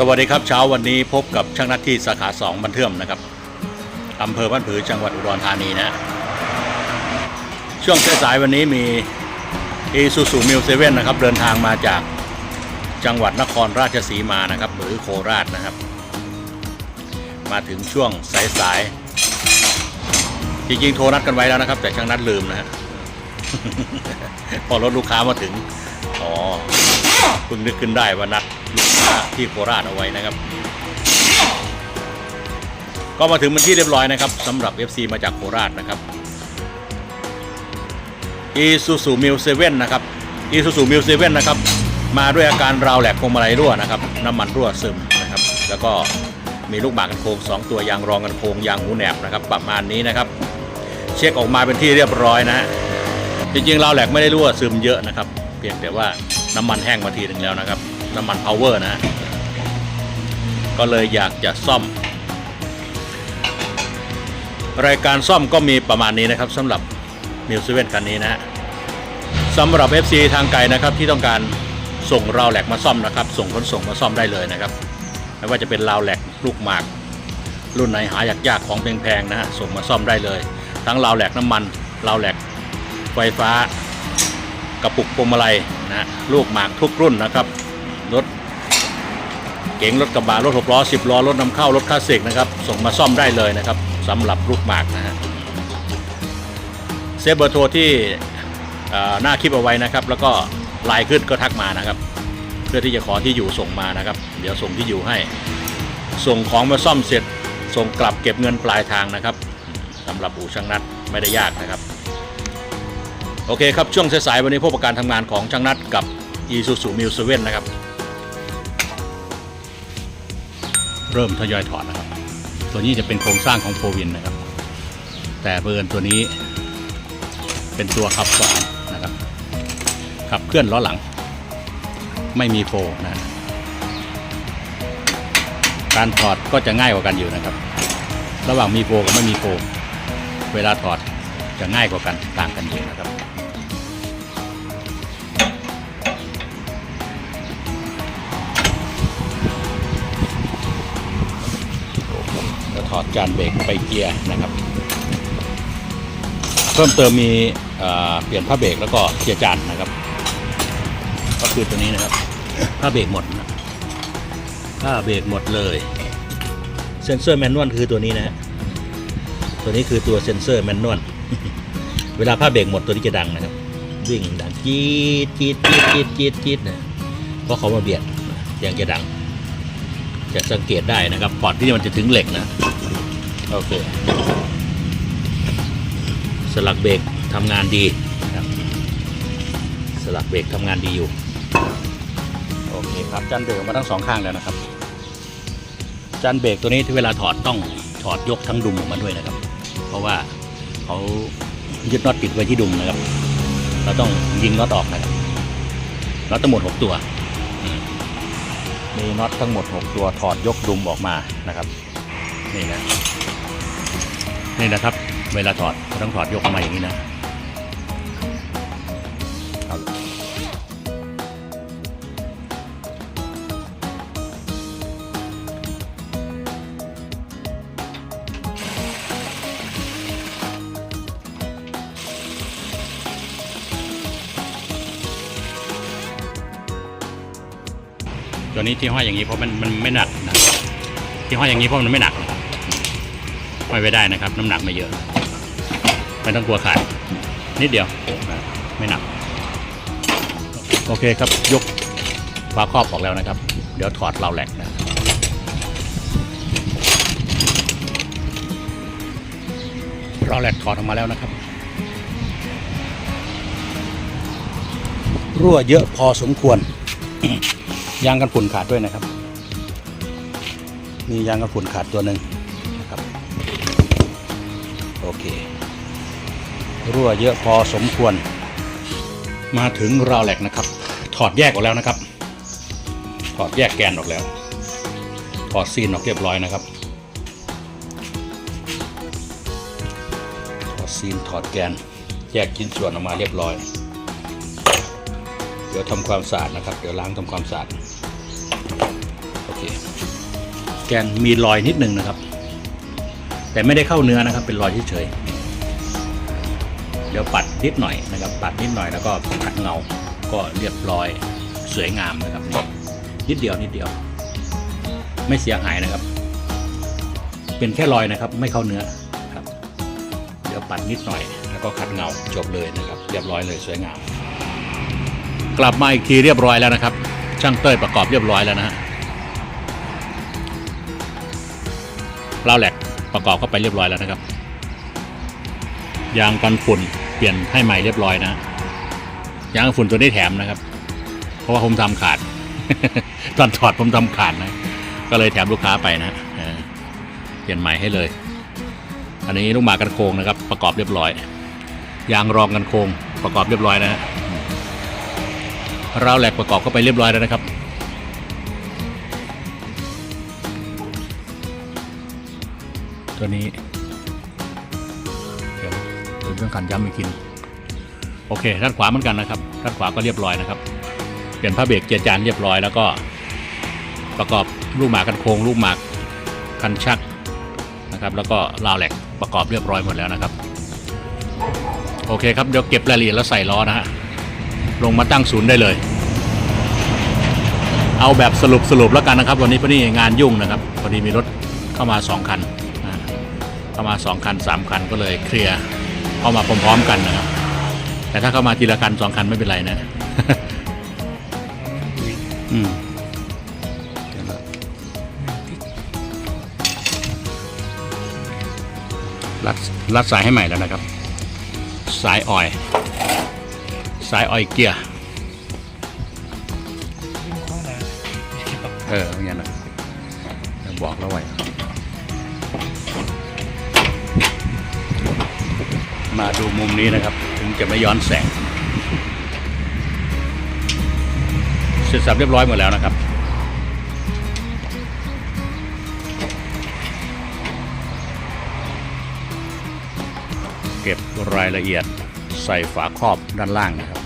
สวัสดีครับเช้าวันนี้พบกับช่างนัดที่สาขา2บันเทื่อมนะครับอำเภอบ้านผือจังหวัดอุดรธานีนะ ช่วงสายวันนี้มี i s u z u m i l 7นะครับ เดินทางมาจากจังหวัดนครราชสีมานะครับ หรือโคราชนะครับ มาถึงช่วงสายๆจริงๆ โทรนัดกันไว้แล้วนะครับ แต่ช่างนัดลืมนะฮะพอรถลูกค้ามาถึงอ๋อ เพิ่งนึกขึ้นได้ว่านัดลูกค้าที่โคราชเอาไว้นะครับ ก็มาถึงเป็นที่เรียบร้อยนะครับสำหรับ FC มาจากโคราชนะครับ Isuzu m i l 7นนะครับ Isuzu m i l 7นนะครับ มาด้วยอาการราวแหลกพวงมาลัยรั่วนะครับ น้ำมันรั่วซึมนะครับ แล้วก็มีลูกหมากกันโค้งสองตัวยางรองกันโค้งยางหูแหนบนะครับ ประมาณนี้นะครับ เช็คออกมาเป็นที่เรียบร้อยนะฮะจริงๆราวแหลกไม่ได้รั่วซึมเยอะนะครับ เพียงแต่ว่า น้ำมันแห้งมาทีหนึ่งแล้วนะครับ น้ำมันพาวเวอร์นะฮะก็เลยอยากจะซ่อม รายการซ่อมก็มีประมาณนี้นะครับสำหรับมิวเซเว่นคันนี้นะฮะสำหรับ FC ทางไกลนะครับที่ต้องการส่งราวแหลกมาซ่อมนะครับ ส่งขนส่งมาซ่อมได้เลยนะครับไม่ว่าจะเป็นราวแหลกลูกหมาก รุ่นไหนหายากๆของแพงๆนะฮะส่งมาซ่อมได้เลย ทั้งราวแหลกน้ำมันราวแหลกไฟฟ้ากระปุกพวงมาลัย นะลูกหมากทุกรุ่นนะครับรถเก๋งรถกระบะรถหกล้อสิบล้อรถนำเข้ารถคลาสสิกนะครับส่งมาซ่อมได้เลยนะครับสำหรับลูกหมากนะฮะเซฟเบอร์โทรที่หน้าคลิปเอาไว้นะครับ แล้วก็ไลน์ขึ้นก็ทักมานะครับ เพื่อที่จะขอที่อยู่ส่งมานะครับ เดี๋ยวส่งที่อยู่ให้ ส่งของมาซ่อมเสร็จ ส่งกลับเก็บเงินปลายทางนะครับสำหรับอู่ช่างนัดไม่ได้ยากนะครับ โอเคครับ ช่วงสายๆวันนี้พบกับการทำงานของช่างนัดกับ Isuzu m i l 7นะครับ เริ่มทยอยถอดนะครับ ตัวนี้จะเป็นโครงสร้างของโฟวินนะครับ แต่เบิร์นตัวนี้ เป็นตัวขับสองนะครับ ขับเคลื่อนล้อหลัง ไม่มีโฟนะ การถอดก็จะง่ายกว่ากันอยู่นะครับ ระหว่างมีโฟกับไม่มีโฟเวลาถอดจะง่ายกว่ากันต่างกันองนะครับ จานเบรกไปเกียร์นะครับ เพิ่มเติมมีเปลี่ยนผ้าเบรกแล้วก็เกียร์จานนะครับ ก็คือตัวนี้นะครับผ้าเบรกหมดนะผ้าเบรกหมดเลยเซนเซอร์แมนนวลคือตัวนี้นะฮะตัวนี้คือตัวเซนเซอร์แมนนวลเวลาผ้าเบรกหมดตัวนี้จะดังนะครับ วิ่งดังจี๊ดจี๊ดจี๊ดจี๊ดจี๊ดจี๊ดนะเพราะเขามาเบียดยังจะดัง จะสังเกตได้นะครับก่อนที่มันจะถึงเหล็กนะ โอเค สลักเบรกทำงานดีครับสลักเบรกทำงานดีอยู่ โอเคครับจันเบรกมาทั้งสองข้างแล้วนะครับ จันเบรกตัวนี้ที่เวลาถอดต้องถอดยกทั้งดุมออกมาด้วยนะครับ เพราะว่าเขายึดน็อตติดไว้ที่ดุมนะครับ เราต้องยิงน็อตออกนะครับน็อตทั้งหมด 6 ตัวมมีน็อตทั้งหมด 6 ตัวถอดยกดุมออกมานะครับ นี่นะ นี่นะครับ เวลาถอดต้องถอดยกออกมาอย่างนี้นะเอาตัวนี้ที่ห้อยอย่างนี้เพราะมันมันไม่หนักนะที่ห้อยอย่างนี้เพราะมันไม่หนัก อยไว้ได้นะครับ น้ำหนักไม่เยอะ ไม่ต้องกลัวขาดนิดเดียวไม่หนัก โอเคครับยกฝาครอบออกแล้วนะครับ เดี๋ยวถอดเราแหลกนะเราแหลกถอดออกมาแล้วนะครับ รั่วเยอะพอสมควร ยางกันฝุ่นขาดด้วยนะครับ มียางกันฝุ่นขาดตัวหนึ่ง เค รั่วเยอะพอสมควร มาถึงราวแหลกนะครับ ถอดแยกออกแล้วนะครับ ถอดแยกแกนออกแล้ว ถอดซีนออกเรียบร้อยนะครับ ถอดซีนถอดแกน แยกชิ้นส่วนออกมาเรียบร้อย เดี๋ยวทำความสะอาดนะครับ เดี๋ยวล้างทำความสะอาด โอเค แกนมีรอยนิดนึงนะครับ แต่ไม่ได้เข้าเนื้อนะครับ เป็นรอยเฉยๆเดี๋ยวปัดนิดหน่อยนะครับ ปัดนิดหน่อยแล้วก็ขัดเงาก็เรียบร้อยสวยงามนะครับนิดเดียวนิดเดียว ไม่เสียหายนะครับ เป็นแค่รอยนะครับ ไม่เข้าเนื้อครับ เดี๋ยวปัดนิดหน่อย แล้วก็ขัดเงาจบเลยนะครับ เรียบร้อยเลยสวยงาม กลับมาอีกทีเรียบร้อยแล้วนะครับ ช่างเต้ยประกอบเรียบร้อยแล้วนะฮะเล่าแหลก ประกอบเข้าไปเรียบร้อยแล้วนะครับ ยางกันฝุ่นเปลี่ยนให้ใหม่เรียบร้อยนะยางฝุ่นตัวนี้แถมนะครับ เพราะว่าผมทำขาด ตอนถอดผมทำขาดนะ ก็เลยแถมลูกค้าไปนะเปลี่ยนใหม่ให้เลย อันนี้ลูกหมากกันโค้งนะครับ ประกอบเรียบร้อย ยางรองกันโค้งประกอบเรียบร้อยนะฮะราวแหลกประกอบเข้าไปเรียบร้อยแล้วนะครับ ตัวนี้ เดี๋ยวดูเรื่องการย้ำอีกทีโอเคด้านขวาเหมือนกันนะครับด้านขวาก็เรียบร้อยนะครับ เปลี่ยนผ้าเบรกเจียจานเรียบร้อยแล้วก็ ประกอบลูกหมากกันโค้งลูกหมากคันชักนะครับ แล้วก็ราวแหลกประกอบเรียบร้อยหมดแล้วนะครับ โอเคครับเดี๋ยวเก็บรายละเอียดแล้วใส่ล้อนะฮะลงมาตั้งศูนย์ได้เลย เอาแบบสรุปสรุปแล้วกันนะครับ วันนี้พอดีงานยุ่งนะครับพอดีมีรถเข้ามาสองคัน เข้ามาสองคันสามคันก็เลยเคลียร์เข้ามาพร้อมๆกันนะครับแต่ถ้าเข้ามาทีละคันสองคันไม่เป็นไรนะ อืมเดี๋ยวนะรัดรัดสายให้ใหม่แล้วนะครับ สายออยสายออยเกียร์เอออย่างนั้นนะเดี๋ยวบอกแล้วไว้ มาดูมุมนี้นะครับ ถึงจะไม่ย้อนแสง เสร็จสับเรียบร้อยหมดแล้วนะครับ เก็บรายละเอียดใส่ฝาครอบด้านล่างนะครับ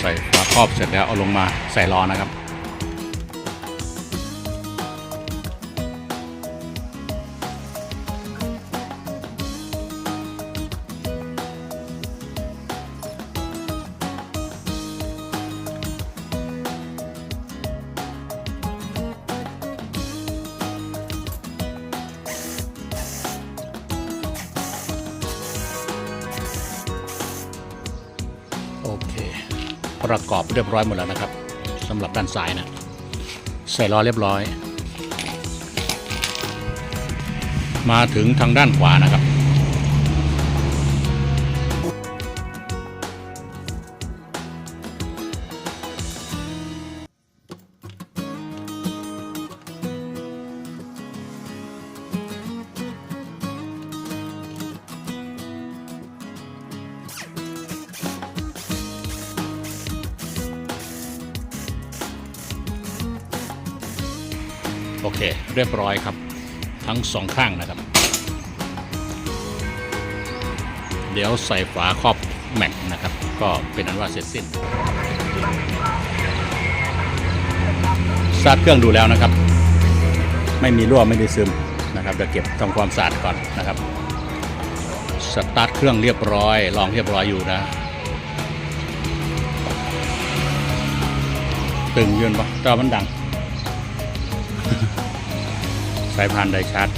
ใส่ฝาครอบเสร็จแล้วเอาลงมาใส่ล้อนะครับ ประกอบเรียบร้อยหมดแล้วนะครับสำหรับด้านซ้ายนะใส่ล้อเรียบร้อย มาถึงทางด้านขวานะครับ เค เรียบร้อยครับ ทั้งสองข้างนะครับ เดี๋ยวใส่ฝาครอบแม็กนะครับ ก็เป็นอันว่าเสร็จสิ้นสตาร์ทเครื่องดูแล้วนะครับ ไม่มีรั่วไม่มีซึมนะครับเดี๋ยวเก็บทำความสะอาดก่อนนะครับสตาร์ทเครื่องเรียบร้อย ลองเรียบร้อยอยู่นะ ตึงยืนปะจอมันดัง สายพานไดชาร์จ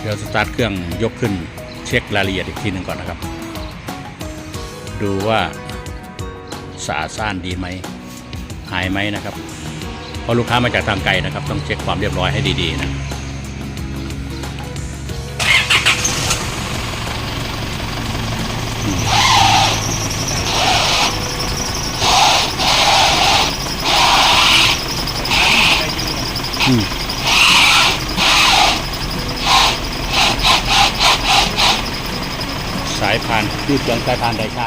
เดี๋ยวสตาร์ทเครื่องยกขึ้นเช็ครายละเอียดอีกทีหนึ่งก่อนนะครับ ดูว่าสาซ่านดีไหมหายไหมนะครับ เพราะลูกค้ามาจากทางไกลนะครับ ต้องเช็คความเรียบร้อยให้ดีๆนะายพานยืดเสียงสายพานไดชา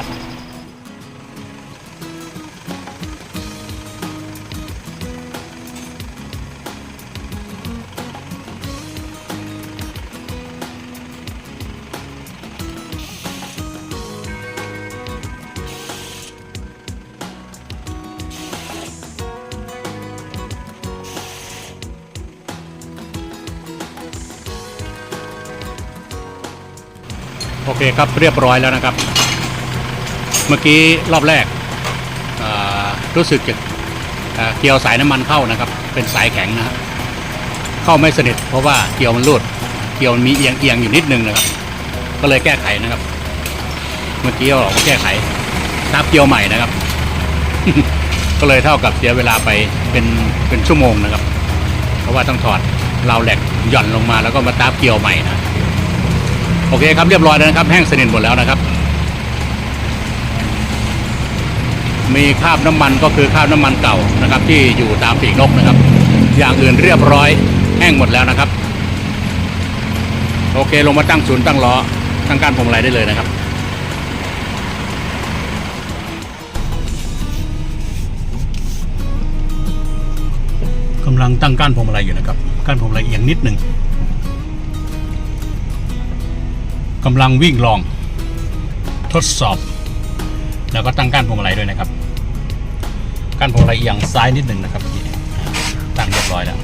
เคครับเรียบร้อยแล้วนะครับ เมื่อกี้รอบแรกรู้สึกจะเกียวสายน้ำมันเข้านะครับ เป็นสายแข็งนะครับเข้าไม่สนิทเพราะว่าเกียวมันรูดเกียวมันมีเอียงเอียงอยู่นิดนึงนะครับ ก็เลยแก้ไขนะครับ เมื่อกี้เรากว่าแก้ไขทับเกียวใหม่นะครับ ก็เลยเท่ากับเสียเวลาไปเป็นเป็นชั่วโมงนะครับ เพราะว่าต้องถอดราวแหลกหย่อนลงมาแล้วก็มาตาบเกียวใหม่นะ โอเคครับเรียบร้อยแล้วนะครับ แห้งสนิทหมดแล้วนะครับ มีคราบน้ำมันก็คือคราบน้ำมันเก่านะครับ ที่อยู่ตามปีกนกนะครับ อย่างอื่นเรียบร้อยแห้งหมดแล้วนะครับ โอเคลงมาตั้งศูนย์ตั้งล้อตั้งการพวงมาลัยได้เลยนะครับกำลังตั้งก้านพวงมาลัยอยู่นะครับก้านพวงมาลัยเอียงนิดหนึ่ง กำลังวิ่งลอง ทดสอบ แล้วก็ตั้งก้านพวงมาลัยด้วยนะครับก้านพวงมาลัยเอียงซ้ายนิดหนึ่งนะครับตั้งเรียบร้อยแล้ว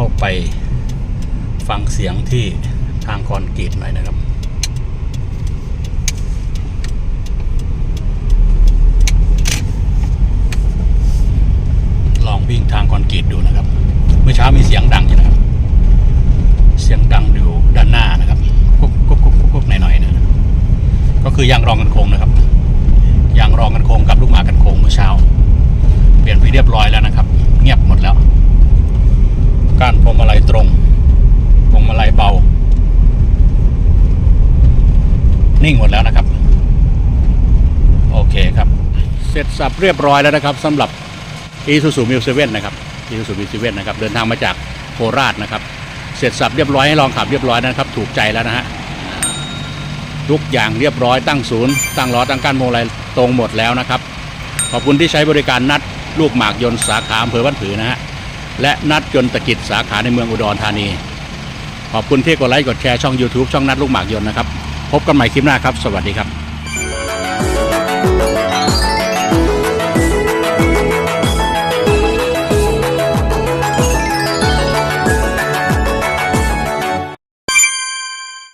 เข้าไปฟังเสียงที่ทางคอนกรีตหน่อยนะครับลองวิ่งทางคอนกรีตดูนะครับ เมื่อเช้ามีเสียงดังอยู่นะครับ เสียงดังอยู่ด้านหน้านะครับกุ๊กกุ๊กกุ๊กกุ๊กกุ๊กหน่อยๆนะก็คือยางรองกันโค้งนะครับยางรองกันโค้งกับลูกหมากกันโค้งเมื่อเช้า เปลี่ยนไปเรียบร้อยแล้วนะครับ ก้านพวงมาลัยตรงพวงมาลัยเบา นิ่งหมดแล้วนะครับ โอเคครับ เสร็จสับเรียบร้อยแล้วนะครับสำหรับอีซูซูมิวเซเว่นนะครับอีซูซูมิวเซเว่นนะครับ เดินทางมาจากโคราชนะครับ เสร็จสับเรียบร้อยให้ลองขับเรียบร้อยนะครับ ถูกใจแล้วนะฮะทุกอย่างเรียบร้อยตั้งศูนย์ ตั้งล้อตั้งก้านโมงอะไรตรงหมดแล้วนะครับ ขอบคุณที่ใช้บริการนัดลูกหมากยนต์สาขาอำเภอบ้านผือนะฮะ และนัดยนต์ตะกิจสาขาในเมืองอุดรธานี ขอบคุณที่กดไลค์กดแชร์ช่อง YouTube ช่องนัดลูกหมากยนต์นะครับ พบกันใหม่คลิปหน้าครับ สวัสดีครับ